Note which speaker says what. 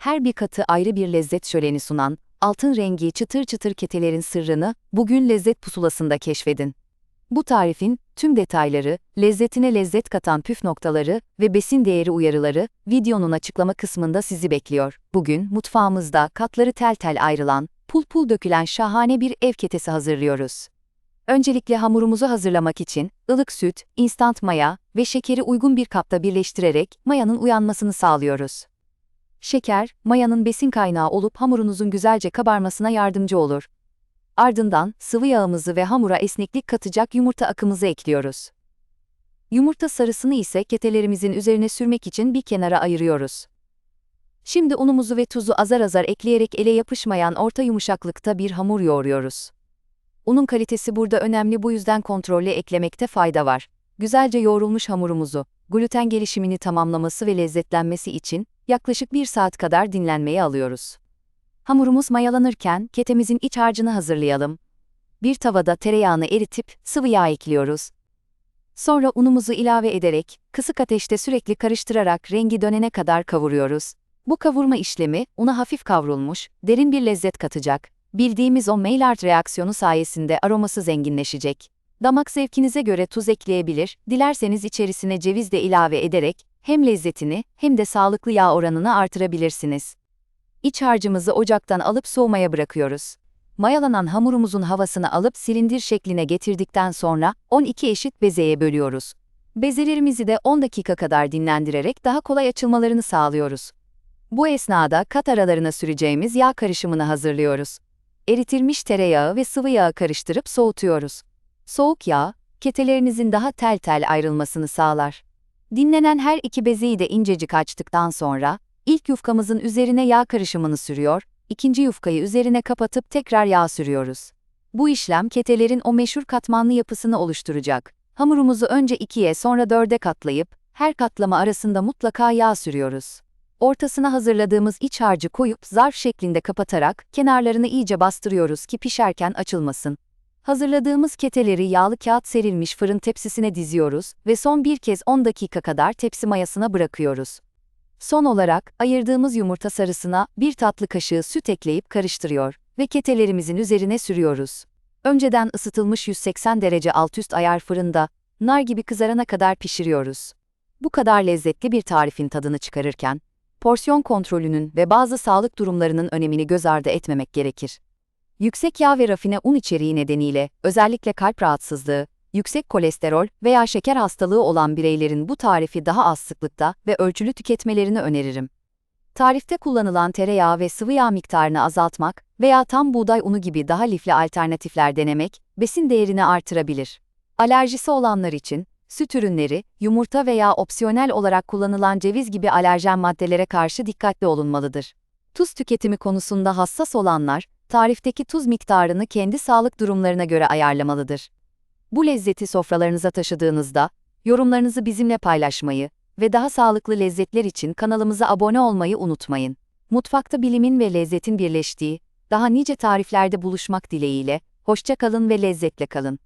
Speaker 1: her bir katı ayrı bir lezzet şöleni sunan, altın rengi çıtır çıtır ketelerin sırrını bugün lezzet pusulasında keşfedin. Bu tarifin tüm detayları, lezzetine lezzet katan püf noktaları ve besin değeri uyarıları videonun açıklama kısmında sizi bekliyor. Bugün mutfağımızda katları tel tel ayrılan, pul pul dökülen şahane bir ev ketesi hazırlıyoruz. Öncelikle hamurumuzu hazırlamak için ılık süt, instant maya ve şekeri uygun bir kapta birleştirerek mayanın uyanmasını sağlıyoruz. Şeker, mayanın besin kaynağı olup hamurunuzun güzelce kabarmasına yardımcı olur. Ardından sıvı yağımızı ve hamura esneklik katacak yumurta akımızı ekliyoruz. Yumurta sarısını ise ketelerimizin üzerine sürmek için bir kenara ayırıyoruz. Şimdi unumuzu ve tuzu azar azar ekleyerek ele yapışmayan orta yumuşaklıkta bir hamur yoğuruyoruz. Unun kalitesi burada önemli bu yüzden kontrolle eklemekte fayda var. Güzelce yoğrulmuş hamurumuzu, gluten gelişimini tamamlaması ve lezzetlenmesi için yaklaşık bir saat kadar dinlenmeye alıyoruz. Hamurumuz mayalanırken ketemizin iç harcını hazırlayalım. Bir tavada tereyağını eritip sıvı yağ ekliyoruz. Sonra unumuzu ilave ederek kısık ateşte sürekli karıştırarak rengi dönene kadar kavuruyoruz. Bu kavurma işlemi una hafif kavrulmuş, derin bir lezzet katacak. Bildiğimiz o Maillard reaksiyonu sayesinde aroması zenginleşecek. Damak zevkinize göre tuz ekleyebilir, dilerseniz içerisine ceviz de ilave ederek hem lezzetini hem de sağlıklı yağ oranını artırabilirsiniz. İç harcımızı ocaktan alıp soğumaya bırakıyoruz. Mayalanan hamurumuzun havasını alıp silindir şekline getirdikten sonra 12 eşit bezeye bölüyoruz. Bezelerimizi de 10 dakika kadar dinlendirerek daha kolay açılmalarını sağlıyoruz. Bu esnada kat aralarına süreceğimiz yağ karışımını hazırlıyoruz. Eritilmiş tereyağı ve sıvı yağı karıştırıp soğutuyoruz. Soğuk yağ, ketelerinizin daha tel tel ayrılmasını sağlar. Dinlenen her iki bezeyi de incecik açtıktan sonra, ilk yufkamızın üzerine yağ karışımını sürüyor, ikinci yufkayı üzerine kapatıp tekrar yağ sürüyoruz. Bu işlem ketelerin o meşhur katmanlı yapısını oluşturacak. Hamurumuzu önce ikiye sonra dörde katlayıp, her katlama arasında mutlaka yağ sürüyoruz. Ortasına hazırladığımız iç harcı koyup zarf şeklinde kapatarak kenarlarını iyice bastırıyoruz ki pişerken açılmasın. Hazırladığımız keteleri yağlı kağıt serilmiş fırın tepsisine diziyoruz ve son bir kez 10 dakika kadar tepsi mayasına bırakıyoruz. Son olarak ayırdığımız yumurta sarısına bir tatlı kaşığı süt ekleyip karıştırıyor ve ketelerimizin üzerine sürüyoruz. Önceden ısıtılmış 180 derece alt üst ayar fırında nar gibi kızarana kadar pişiriyoruz. Bu kadar lezzetli bir tarifin tadını çıkarırken porsiyon kontrolünün ve bazı sağlık durumlarının önemini göz ardı etmemek gerekir. Yüksek yağ ve rafine un içeriği nedeniyle özellikle kalp rahatsızlığı, yüksek kolesterol veya şeker hastalığı olan bireylerin bu tarifi daha az sıklıkta ve ölçülü tüketmelerini öneririm. Tarifte kullanılan tereyağı ve sıvı yağ miktarını azaltmak veya tam buğday unu gibi daha lifli alternatifler denemek besin değerini artırabilir. Alerjisi olanlar için süt ürünleri, yumurta veya opsiyonel olarak kullanılan ceviz gibi alerjen maddelere karşı dikkatli olunmalıdır. Tuz tüketimi konusunda hassas olanlar, tarifteki tuz miktarını kendi sağlık durumlarına göre ayarlamalıdır. Bu lezzeti sofralarınıza taşıdığınızda, yorumlarınızı bizimle paylaşmayı ve daha sağlıklı lezzetler için kanalımıza abone olmayı unutmayın. Mutfakta bilimin ve lezzetin birleştiği, daha nice tariflerde buluşmak dileğiyle, hoşça kalın ve lezzetle kalın.